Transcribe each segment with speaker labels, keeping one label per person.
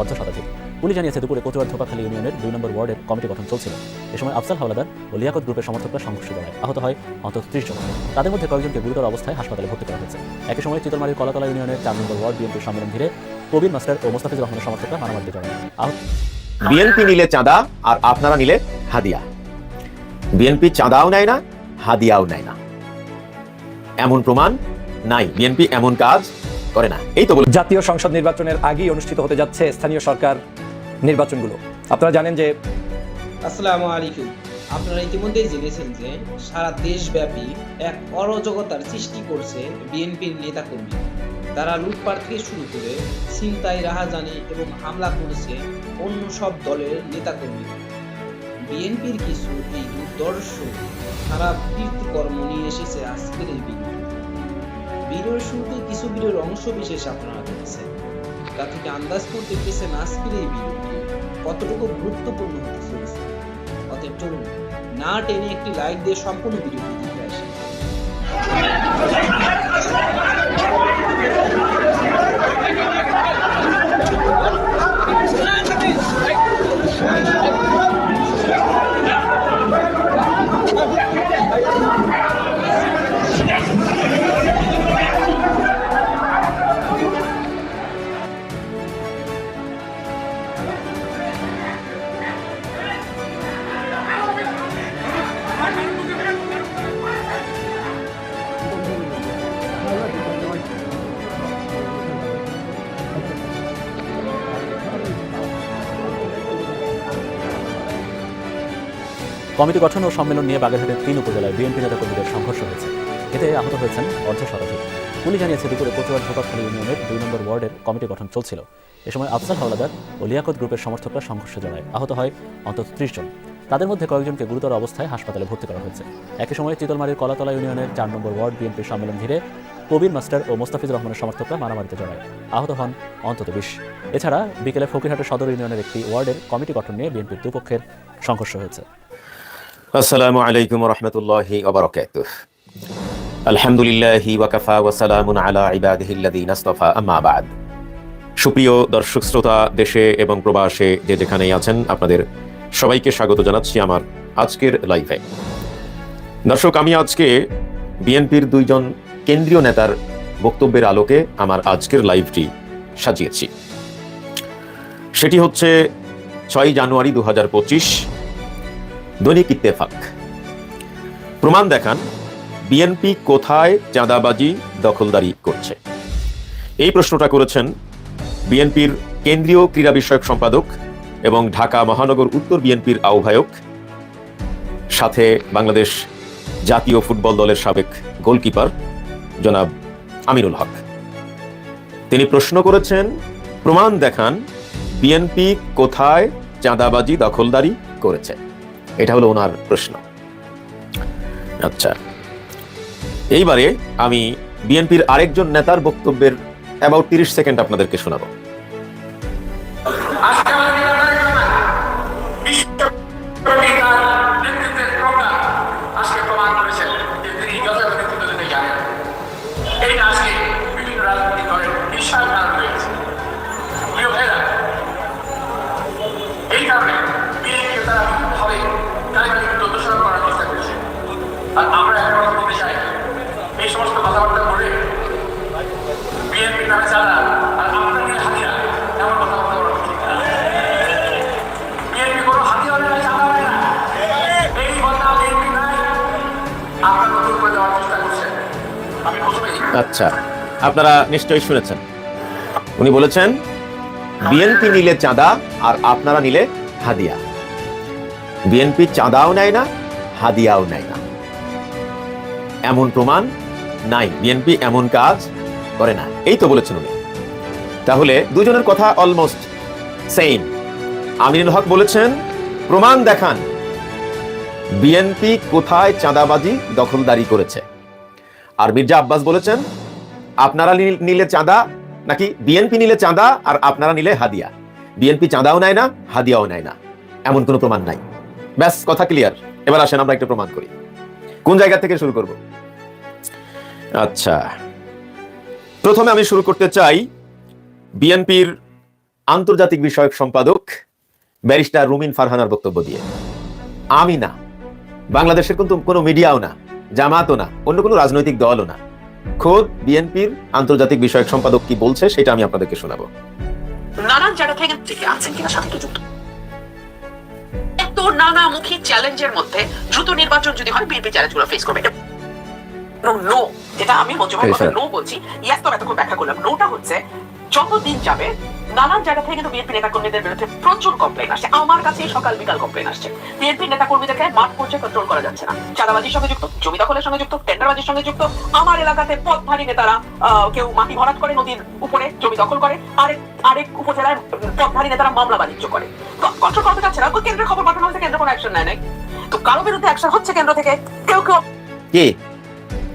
Speaker 1: অর্ধ শতাধিক পুলিশ জানিয়েছে, দুপুরে কচুয়ার ধোপাখালী ইউনিয়নের দুই নম্বর ওয়ার্ডের কমিটি গঠন চলছিল। এ সময় আফসাল হাওলাদার ও লিয়াকত গ্রুপের সমর্থকরা সংঘর্ষ জড়ায় আহত হয় অন্তত ত্রিশ জন। তাদের মধ্যে কয়েকজনকে গুরুতর অবস্থায় হাসপাতালে ভর্তি করা হয়েছে। একই সময় চিতলমারির কলাতলা ইউনিয়নের চার নম্বর ওয়ার্ড বিএনপির সম্মেলন ঘিরে কবির মাস্টার ও মোস্তাফিজুর রহমানের সমর্থকরা মারামারিতে জড়ায় আহত
Speaker 2: বিএনপি নিলে চাঁদা আর আপনারা নিলে হাদিয়া। বিএনপি চাঁদাও নেয় না, হাদিয়াও নেয় না। এমন প্রমাণ নাই। বিএনপি এমন কাজ করে না। এই তো
Speaker 3: জাতীয় সংসদ নির্বাচনের আগেই অনুষ্ঠিত হতে যাচ্ছে স্থানীয় সরকার নির্বাচনগুলো। আপনারা জানেন যে
Speaker 4: আসসালামু আলাইকুম। আপনারা ইতিমধ্যেই জেনেছেন যে সারা দেশব্যাপী এক অরাজকতার সৃষ্টি করছে বিএনপির নেতাকর্মী। তারা লুটপাট থেকে শুরু করে ছিনতাই রাহাজানি এবং হামলা করেছে অন্য সব দলের নেতাকর্মী। বিএনপির কিছু এই দুর্দর্শ খারাপ কীর্তিকর্ম নিয়ে এসেছে আজকের এই ভিডিও। ভিডিওর শুরুতে কিছু ভিডিওর অংশ বিশেষ আপনারা দেখেছেন। তা থেকে আন্দাজ করতে পেরেছেন আজকের এই ভিডিওটি কতটুকু গুরুত্বপূর্ণ হতে চলেছে। অতএব চলুন না টেনে একটি লাইক দিয়ে সম্পূর্ণ ভিডিওটি দেখে আসি।
Speaker 1: কমিটি গঠন ও সম্মেলন নিয়ে বাগেরহাটের তিন উপজেলায় বিএনপি নেতাকর্মীদের সংঘর্ষ হয়েছে। এতে আহত হয়েছেন অর্ধ শতাধিক। পুলিশ জানিয়েছে, দুপুরে কচুয়ার ধোপাখালী ইউনিয়নের দুই নম্বর ওয়ার্ডের কমিটি গঠন চলছিল। এ সময় আফসাল হাওলাদার ও লিয়াকত গ্রুপের সমর্থকরা সংঘর্ষে জড়ায় আহত হয় অন্তত ত্রিশ জন। তাদের মধ্যে কয়েকজনকে গুরুতর অবস্থায় হাসপাতালে ভর্তি করা হয়েছে। একই সময় চিতলমারির কলাতলা ইউনিয়নের চার নম্বর ওয়ার্ড বিএনপির সম্মেলন ঘিরে কবির মাস্টার ও মোস্তাফিজুর রহমানের সমর্থকরা মারামারিতে জড়ায়। আহত হন অন্তত বিশ। এছাড়া বিকেলে ফকিরহাটের সদর ইউনিয়নের একটি ওয়ার্ডের কমিটি গঠন নিয়ে বিএনপির দুপক্ষের সংঘর্ষ হয়েছে।
Speaker 2: আসসালামু আলাইকুম রহমতুল্লাহি ওবরাকাতুহ আলহামদুলিল্লাহি ওয়াকাফা ওয়া সালামুন আলা ইবাদিহিল্লাযিনা ইসতাফা আম্মা বাদ। সুপ্রিয় দর্শক শ্রোতা, দেশে এবং প্রবাসে যে যেখানেই আছেন, আপনাদের সবাইকে স্বাগত জানাচ্ছি আমার আজকের লাইভে। দর্শক, আমি আজকে বিএনপির দুইজন কেন্দ্রীয় নেতার বক্তব্যের আলোকে আমার আজকের লাইভটি সাজিয়েছি। সেটি হচ্ছে ছয় জানুয়ারি দু হাজার পঁচিশ দৈনিক ইত্তেফাক। প্রমাণ দেখান, বিএনপি কোথায় চাঁদাবাজি দখলদারি করছে। এই প্রশ্নটা করেছেন বিএনপির কেন্দ্রীয় ক্রীড়া বিষয়ক সম্পাদক এবং ঢাকা মহানগর উত্তর বিএনপির আহ্বায়ক, সাথে বাংলাদেশ জাতীয় ফুটবল দলের সাবেক গোলকিপার জনাব আমিরুল হক। তিনি প্রশ্ন করেছেন, প্রমাণ দেখান, বিএনপি কোথায় চাঁদাবাজি দখলদারি করেছে? এটা হলো ওনার প্রশ্ন। আচ্ছা এইবারে আমি বিএনপির আরেকজন নেতার বক্তব্যের অ্যাবাউট তিরিশ সেকেন্ড আপনাদেরকে শোনাবো।
Speaker 5: আর আমরা চাই এই সমস্ত কথাবার্তা বলে বিএনপি নামে যারা, আর হাতিয়ার এমন কথাবার্তা বলা না। বিএনপি কোনো নেয় না। এই কথা বিএনপি নাই। নতুন করে দেওয়ার চেষ্টা আমি প্রথমেই
Speaker 2: আচ্ছা আপনারা নিশ্চয়ই শুনেছেন। উনি বলেছেন বিএনপি নিলে চাঁদা আর আপনারা নিলে হাদিয়া। বিএনপি চাঁদাও নেয় না, হাদিয়াও নেয় না। এমন প্রমাণ? নাই বিএনপি এমন কাজ করে না। এই তো বলেছেন উনি। তাহলে দুজনের কথা অলমোস্ট সেম আমিনুল হক বলেছেন, প্রমাণ দেখান। বিএনপি কোথায় চাঁদাবাজি দখলদারি করেছে? আর মির্জা আব্বাস বলেছেন, আপনারা নিলে চাঁদা, নাকি বিএনপি নিলে চাঁদা আর আপনারা নিলে হাদিয়া? বিএনপি চাঁদাও নেয় না, হাদিয়াও নেয় না। এমন কোনো প্রমাণ নাই। ব্যাস, কথা ক্লিয়ার এবার আসেন, আমরা একটা প্রমাণ করি। কোন জায়গা থেকে শুরু করব? আচ্ছা। প্রথমে আমি শুরু করতে চাই বিএনপির আন্তর্জাতিক বিষয়ক সম্পাদক ব্যারিস্টার রুমিন ফারহানার বক্তব্য দিয়ে। আমি না। বাংলাদেশের কিন্তু কোনো মিডিয়াও না, জামাতও না, অন্য কোনো রাজনৈতিক দলও না। খোদ বিএনপির আন্তর্জাতিক বিষয়ক সম্পাদক কি বলছে সেটা আমি আপনাদেরকে শোনাবো।
Speaker 6: নানান জায়গা থেকে আছেন কিনা সাথে যুক্ত। এত নানামুখী চ্যালেঞ্জের মধ্যে দ্রুত নির্বাচন যদি হয়, বিএনপি চ্যালেঞ্জগুলো ফেস করবে। এবং নো যেটা আমি মঞ্জু ভাই নো বলছি। ইয়াস তো এতক্ষণ ব্যাখ্যা করলাম। নোটা হচ্ছে যত দিন যাবে নানান জায়গা থেকে কিন্তু বিএনপি নেতাকর্মীদের বিরুদ্ধে প্রচুর কমপ্লেন আসছে। আমার কাছে সকাল বিকাল কমপ্লেন আসছে। বিএনপি নেতাকর্মীদেরকে মাঠ পর্যায়ে কন্ট্রোল করা যাচ্ছে না। চাঁদাবাজির সঙ্গে যুক্ত জমি দখলের সঙ্গে যুক্ত টেন্ডারবাজির সঙ্গে যুক্ত আমার এলাকাতে পথধারী নেতারা আহ, কেউ মাটি ভরাট করে নদীর উপরে জমি দখল করে আরেক আরেক উপজেলার পথধারী নেতারা মামলা বাণিজ্য করে। তো কন্ট্রোল করতে যাচ্ছে না কেন্দ্রের খবর পাঠানো হয়েছে কেন্দ্র কোনো অ্যাকশন নেয় নাই। তো কারও বিরুদ্ধে অ্যাকশন হচ্ছে কেন্দ্র থেকে? কেউ কেউ
Speaker 2: কি?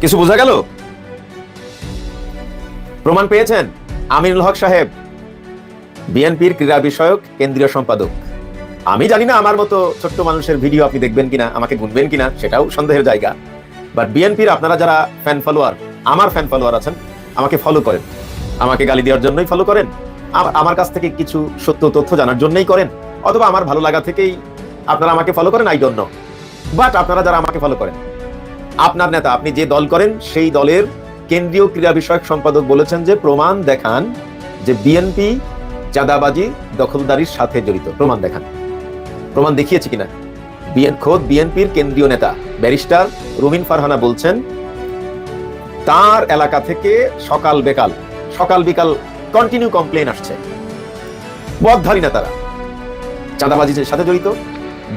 Speaker 2: কিছু বোঝা গেল? প্রমাণ পেয়েছেন আমিনুল হক সাহেব, বিএনপির ক্রীড়া বিষয়ক, কেন্দ্রীয় সম্পাদক। আমি জানি না আমার মতো ছোট্ট মানুষের ভিডিও আপনি দেখবেন কিনা, আমাকে গুনবেন কিনা, সেটাও সন্দেহের জায়গা। বাট বিএনপির আপনারা যারা ফ্যান ফলোয়ার আমার ফ্যান ফলোয়ার আছেন, আমাকে ফলো করেন। আমাকে গালি দেওয়ার জন্যই ফলো করেন। আমার কাছ থেকে কিছু সত্য তথ্য জানার জন্যই করেন। অথবা আমার ভালো লাগা থেকেই আপনারা আমাকে ফলো করেন আই ডোন্ট নো বাট আপনারা যারা আমাকে ফলো করেন আপনার নেতা, আপনি যে দল করেন, সেই দলের কেন্দ্রীয় ক্রীড়া বিষয়ক সম্পাদক বলেছেন যে, প্রমাণ দেখান যে বিএনপি চাঁদাবাজি দখলদারির সাথে জড়িত। প্রমাণ দেখান। প্রমাণ দেখিয়েছে কিনা? খোদ বিএনপির কেন্দ্রীয় নেতা, ব্যারিস্টার রুমিন ফারহানা বলছেন, তার এলাকা থেকে সকাল বেকাল, সকাল বিকাল কন্টিনিউ কমপ্লেন আসছে। বদধারী নেতারা, চাঁদাবাজির সাথে জড়িত,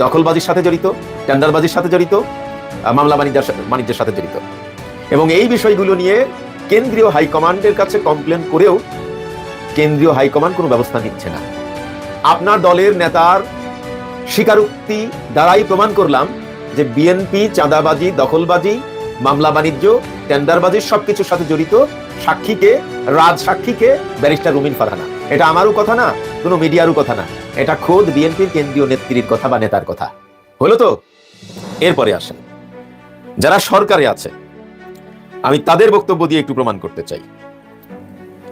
Speaker 2: দখলবাজির সাথে জড়িত, টেন্ডারবাজির সাথে জড়িত মামলা বাণিজ্যের বাণিজ্যের সাথে জড়িত। এবং এই বিষয়গুলো নিয়ে কেন্দ্রীয় হাইকমান্ডের কাছে কমপ্লেন করেও কেন্দ্রীয় হাইকমান্ড কোনো ব্যবস্থা নিচ্ছে না। আপনার দলের নেতার স্বীকারোক্তি দ্বারাই প্রমাণ করলাম যে বিএনপি চাঁদাবাজি, দখলবাজি, মামলা বাণিজ্য টেন্ডারবাজির সবকিছুর সাথে জড়িত সাক্ষীকে, রাজ সাক্ষীকে ব্যারিস্টার রুমিন ফারহানা। এটা আমারও কথা না, কোনো মিডিয়ারও কথা না। এটা খোদ বিএনপির কেন্দ্রীয় নেত্রীর কথা বা নেতার কথা। হলো তো? এরপরে আসেন। যারা সরকারে আছে, আমি তাদের বক্তব্য দিয়ে একটু প্রমাণ করতে চাই।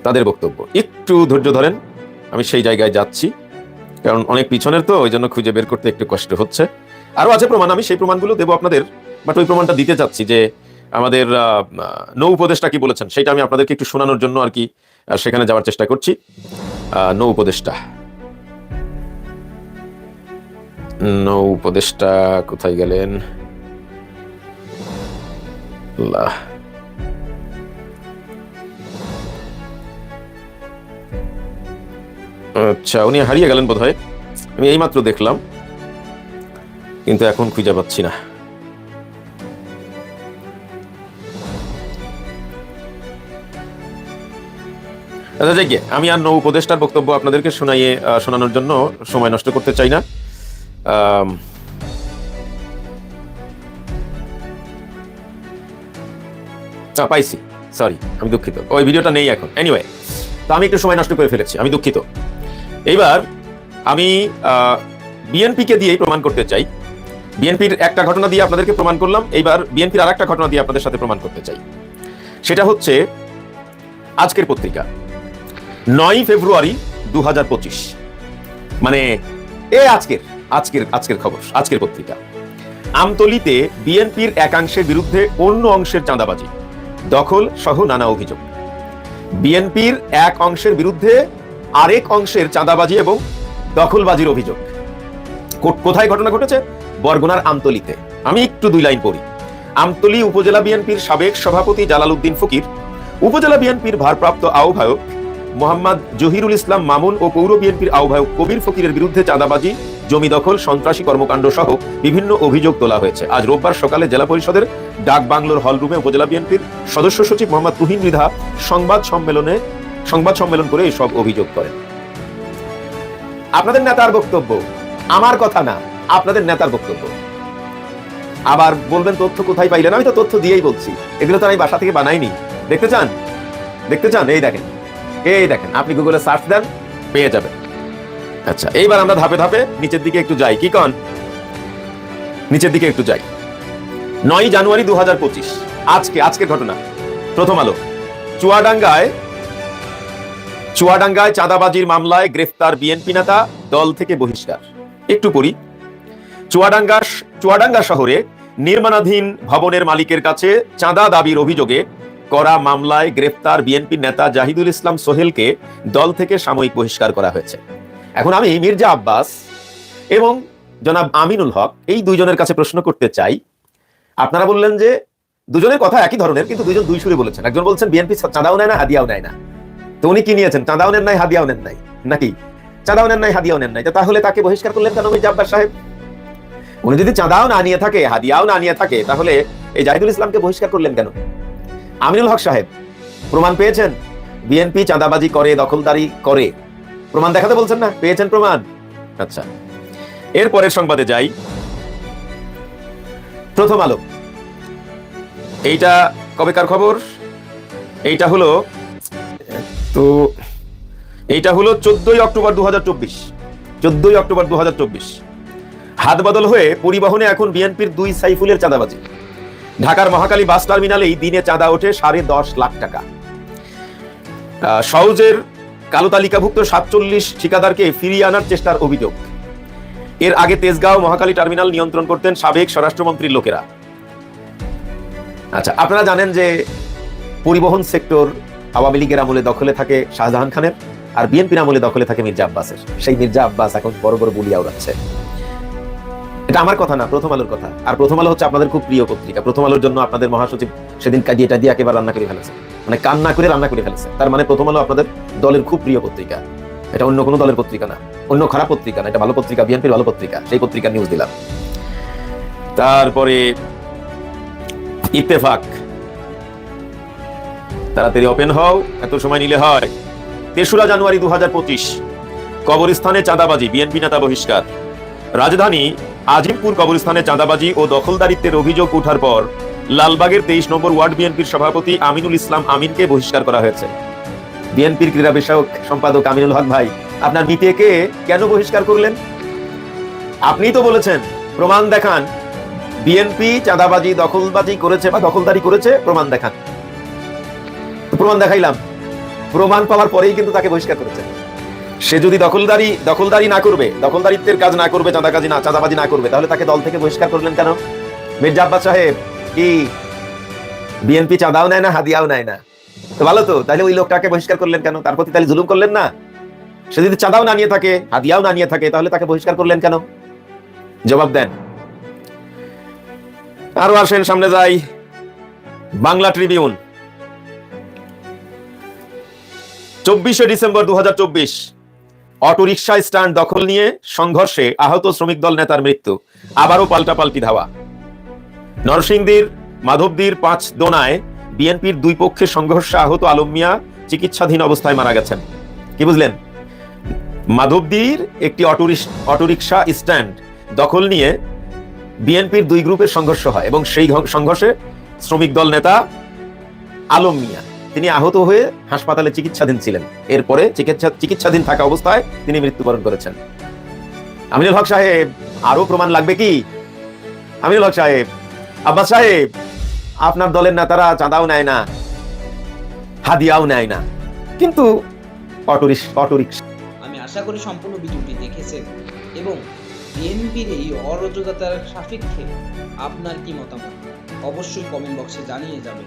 Speaker 2: তাদের বক্তব্য। একটু ধৈর্য ধরেন, আমি সেই জায়গায় যাচ্ছি। কারণ অনেক পিছনের তো, ওই জন্য খুঁজে বের করতে একটু কষ্ট হচ্ছে। আরও আছে প্রমাণ, আমি সেই প্রমাণগুলো দেবো আপনাদের। বাট ওই প্রমাণটা দিতে চাচ্ছি যে, আমাদের নৌ উপদেষ্টা কি বলেছেন, সেটা আমি আপনাদেরকে একটু শোনানোর জন্য আর কি সেখানে যাওয়ার চেষ্টা করছি। নৌ উপদেষ্টা। নৌ উপদেষ্টা কোথায় গেলেন? আল্লাহ আচ্ছা উনি হারিয়ে গেলেন বোধহয়। আমি এইমাত্র দেখলাম, কিন্তু এখন খুঁজে পাচ্ছি না। আচ্ছা আমি আর নৌ উপদেষ্টার বক্তব্য আপনাদেরকে শোনাইয়ে শোনানোর জন্য সময় নষ্ট করতে চাই না। পাইছি। সরি আমি দুঃখিত। ওই ভিডিওটা নেই এখন। এনিওয়ে তো আমি একটু সময় নষ্ট করে ফেলেছি, আমি দুঃখিত। এইবার আমি বিএনপিকে দিয়েই প্রমাণ করতে চাই। বিএনপির একটা ঘটনা দিয়ে আপনাদেরকে প্রমাণ করলাম। এইবার বিএনপির আর একটা ঘটনা দিয়ে আপনাদের সাথে প্রমাণ করতে চাই। সেটা হচ্ছে, আজকের পত্রিকা নয় ফেব্রুয়ারি দু হাজার পঁচিশ। মানে এ আজকের আজকের আজকের খবর, আজকের পত্রিকা। আমতলিতে বিএনপির একাংশের বিরুদ্ধে অন্য অংশের চাঁদাবাজি। দখল সহ নানা অভিযোগ। বিএনপির এক অংশের বিরুদ্ধে আরেক অংশের চাঁদাবাজি এবং দখলবাজির অভিযোগ। কোথায় ঘটনা ঘটেছে? বরগুনার আমতলিতে। আমি একটু দুই লাইন পড়ি। আমতলি উপজেলা বিএনপির সাবেক সভাপতি জালাল উদ্দিন ফকির, উপজেলা বিএনপির ভারপ্রাপ্ত আহ্বায়ক মোহাম্মদ জহিরুল ইসলাম মামুন ও পৌর বিএনপির আহ্বায়ক কবির ফকিরের বিরুদ্ধে চাঁদাবাজি জমি দখল, সন্ত্রাসী কর্মকাণ্ড সহ বিভিন্ন অভিযোগ তোলা হয়েছে। আজ রোববার সকালে জেলা পরিষদের ডাক বাংলোর হলরুমে উপজেলা বিএনপির সদস্য সচিব মোহাম্মদ তুহিন মৃধা সংবাদ সম্মেলনে সংবাদ সম্মেলন করে এসব অভিযোগ করেন। আপনাদের নেতার বক্তব্য, আমার কথা না, আপনাদের নেতার বক্তব্য। আবার বলবেন, তথ্য কোথায় পাইলেন? আমি তো তথ্য দিয়েই বলছি। এগুলো তো আমি বাসা থেকে বানাইনি। দেখতে চান? দেখতে চান? এই দেখেন। এই দেখেন, আপনি গুগলে সার্চ দেন, পেয়ে যাবেন। আচ্ছা এইবার আমরা ধাপে ধাপে নিচের দিকে একটু যাই। কি কন? নিচের দিকে একটু যাই। নয় জানুয়ারি দু আজকে আজকের ঘটনা। প্রথম আলো। চুয়াডাঙ্গায় চুয়াডাঙ্গায় চাঁদাবাজির মামলায় গ্রেফতার বিএনপি নেতা, দল থেকে বহিষ্কার। একটু পড়ি। চুয়াডাঙ্গা চুয়াডাঙ্গা শহরে নির্মাণাধীন ভবনের মালিকের কাছে চাঁদা দাবির অভিযোগে করা মামলায় গ্রেফতার বিএনপি নেতা জাহিদুল ইসলাম সোহেলকে দল থেকে সাময়িক বহিষ্কার করা হয়েছে। এখন আমি মির্জা আব্বাস এবং জনাব আমিনুল হক এই দুইজনের কাছে প্রশ্ন করতে চাই। আপনারা বললেন যে দুজনের কথা একই ধরনের, কিন্তু দুইজন দুই সুরে বলেছেন। একজন বলছেন, বিএনপি চাঁদাও নেয় না, হাদিয়াও নেয় না। তো উনি কি নিয়েছেন? চাঁদাও নেন নাই, হাদিয়াও নেন নাই। নাকি? চাঁদাও নেন নাই, হাদিয়াও নেন নাই। তাহলে তাকে বহিষ্কার করলেন কেন মির্জা আব্বাস সাহেব? উনি যদি চাঁদাও না নিয়ে থাকে, হাদিয়াও না নিয়ে থাকে, তাহলে এই জাহিদুল ইসলামকে বহিষ্কার করলেন কেন? আমিনুল হক সাহেব, প্রমাণ পেয়েছেন? বিএনপি চাঁদাবাজি করে, দখলদারি করে। প্রমাণ দেখাতে বলছেন না? পেয়েছেন প্রমাণ? আচ্ছা। এরপরের সংবাদে যাই। প্রথম আলো। এইটা কবেকার খবর? এইটা হলো তো এইটা হলো চোদ্দই অক্টোবর দু হাজার চব্বিশ। চোদ্দই অক্টোবর দু হাজার চব্বিশ। হাত বদল হয়ে পরিবহনে এখন বিএনপির দুই সাইফুলের চাঁদাবাজি। ঢাকার মহাকালী বাস টার্মিনালেই দিনে চাঁদা ওঠে সাড়ে দশ লাখ টাকা। আহ, সওজের কালো তালিকাভুক্ত সাতচল্লিশ ঠিকাদারকে ফিরিয়ে আনার চেষ্টার অভিযোগ। এর আগে তেজগাঁও মহাকালী টার্মিনাল নিয়ন্ত্রণ করতেন সাবেক স্বরাষ্ট্রমন্ত্রীর লোকেরা। আচ্ছা আপনারা জানেন যে পরিবহন সেক্টর আওয়ামী লীগের আমলে দখলে থাকে শাহজাহান খানের আর বিএনপির আমলে দখলে থাকে মির্জা আব্বাসের। সেই মির্জা আব্বাস এখন বড় বড় বুলিয়া উড়াচ্ছে এটা আমার কথা না, প্রথম আলোর কথা। আর প্রথম আলো হচ্ছে আপনাদের খুব প্রিয় পত্রিকা। প্রথম আলোর জন্য আপনাদের মহাসচিব সেদিন কাজিয়েটা দিয়ে একেবারে রান্না করে ফেলেছে। মানে কান্না করে রান্না করে ফেলেছে। তার মানে প্রথম আলো আপনাদের দলের খুব প্রিয় পত্রিকা। এটা অন্য কোনো দলের পত্রিকা না। অন্য খারাপ পত্রিকা না। এটা ভালো পত্রিকা, বিএনপির ভালো পত্রিকা। সেই পত্রিকা নিউজ দিলাম। তারপরে ইত্তেফাক। তাড়াতাড়ি ওপেন হও, এত সময় নিলে হয়। তেসরা জানুয়ারি দু কবরস্থানে চাঁদাবাজি, বিএনপি নেতা বহিষ্কার। রাজধানী আজিমপুর কবরস্থানে চাঁদাবাজি ও দখলদারিত্বের অভিযোগ ওঠার পর লালবাগের তেইশ নম্বর ওয়ার্ড বিএনপির সভাপতি আমিনুল ইসলাম আমিনকে বহিষ্কার করা হয়েছে। বিএনপির ক্রীড়া বিষয়ক সম্পাদক আমিনুল হক ভাই, আপনার মিতেকে কেন বহিষ্কার করলেন? আপনিই তো বলেছেন, প্রমাণ দেখান। বিএনপি চাঁদাবাজি, দখলবাজি করেছে বা দখলদারি করেছে, প্রমাণ দেখান। প্রমাণ দেখাইলাম। প্রমাণ পাওয়ার পরেই কিন্তু তাকে বহিষ্কার করেছে। সে যদি দখলদারি দখলদারি না করবে, দখলদারিত্বের কাজ না করবে, চাঁদাকাজি না, চাঁদাবাজি না করবে, তাহলে তাকে দল থেকে বহিষ্কার করলেন কেন? মির্জা আব্বাস সাহেব, কি বিএনপি চাঁদাও নেয় না, হাদিয়াও নেয় না? তো ভালো তো, তাহলে ওই লোকটাকে বহিষ্কার করলেন কেন? তার প্রতি তাহলে জুলুম করলেন না? সে যদি চাঁদাও না নিয়ে থাকে, হাদিয়াও না নিয়ে থাকে, তাহলে তাকে বহিষ্কার করলেন কেন? জবাব দেন। আরও আসেন, সামনে যাই। বাংলা ট্রিবিউন। চব্বিশে ডিসেম্বর দু হাজার চব্বিশ। অটোরিকশা স্ট্যান্ড দখল নিয়ে সংঘর্ষে আহত শ্রমিক দল নেতার মৃত্যু। আবারও পাল্টাপাল্টি ধাওয়া। নরসিংদীর মাধবদীর পাঁচ দোনায় বিএনপির দুই পক্ষের সংঘর্ষে আহত আলম মিয়া চিকিৎসাধীন অবস্থায় মারা গেছেন। কি বুঝলেন? মাধবদীর একটি অটোরিকশা স্ট্যান্ড দখল নিয়ে বিএনপির দুই গ্রুপের সংঘর্ষ হয় এবং সেই সংঘর্ষে শ্রমিক দল নেতা আলম মিয়া। তিনি আহত হয়ে হাসপাতালে চিকিৎসাধীন ছিলেন। এরপরে চিকিৎসা চিকিৎসাধীন থাকা অবস্থায় তিনি মৃত্যুবরণ করেছেন। আমিনুল হক সাহেব আরও প্রমাণ লাগবে কি? আমিনুল হক সাহেব, আব্বাস সাহেব, আপনার দলের নেতারা চাঁদাও নেয় না, হাদিয়াও নেয় না। কিন্তু অটোরিস অটোরিক্সা
Speaker 4: আমি আশা করি সম্পূর্ণ ভিডিওটি দেখেছেন এবং বিএনপির এই অরাজকতার সাপেক্ষে আপনার কি মতামত? অবশ্যই কমেন্ট বক্সে জানিয়ে যাবেন।